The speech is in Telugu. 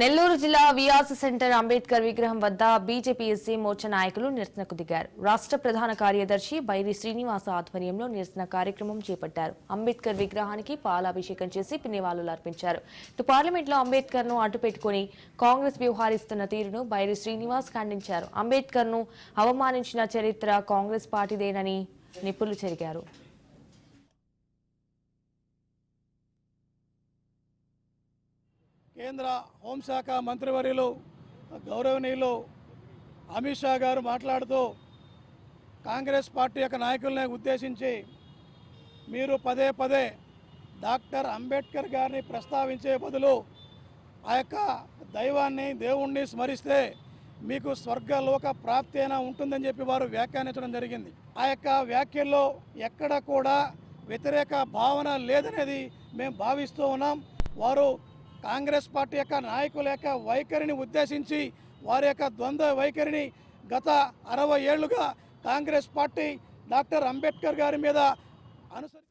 నెల్లూరు జిల్లా వియాస్ సెంటర్ అంబేద్కర్ విగ్రహం వద్ద బీజేపీఎస్సీ మోర్చా నాయకులు నిరసనకు దిగారు. రాష్ట్ర ప్రధాన కార్యదర్శి బైరి శ్రీనివాస ఆధ్వర్యంలో నిరసన కార్యక్రమం చేపట్టారు. అంబేద్కర్ విగ్రహానికి పాలాభిషేకం చేసి పిన్నివాళులు అర్పించారు. ఇటు పార్లమెంట్లో అంబేద్కర్ను అడ్డుపెట్టుకుని కాంగ్రెస్ వ్యవహరిస్తున్న తీరును బైరి శ్రీనివాస్ ఖండించారు. అంబేద్కర్ను అవమానించిన చరిత్ర కాంగ్రెస్ పార్టీదేనని నిపుణులు చెరిగారు. కేంద్ర హోంశాఖ మంత్రివర్యులు గౌరవనీయులు అమిత్ షా గారు మాట్లాడుతూ కాంగ్రెస్ పార్టీ యొక్క నాయకుల్ని ఉద్దేశించి మీరు పదే పదే డాక్టర్ అంబేద్కర్ గారిని ప్రస్తావించే బదులు ఆ యొక్క దైవాన్ని దేవుణ్ణి స్మరిస్తే మీకు స్వర్గలోక ప్రాప్తి అయినా ఉంటుందని చెప్పి వారు వ్యాఖ్యానించడం జరిగింది. ఆ యొక్క వ్యాఖ్యల్లో ఎక్కడ కూడా వ్యతిరేక భావన లేదనేది మేము భావిస్తూ ఉన్నాం. వారు కాంగ్రెస్ పార్టీ యొక్క నాయకుల యొక్క వైఖరిని ఉద్దేశించి వారి యొక్క ద్వంద్వ వైఖరిని గత అరవై ఏళ్ళుగా కాంగ్రెస్ పార్టీ డాక్టర్ అంబేద్కర్ గారి మీద అనుసరి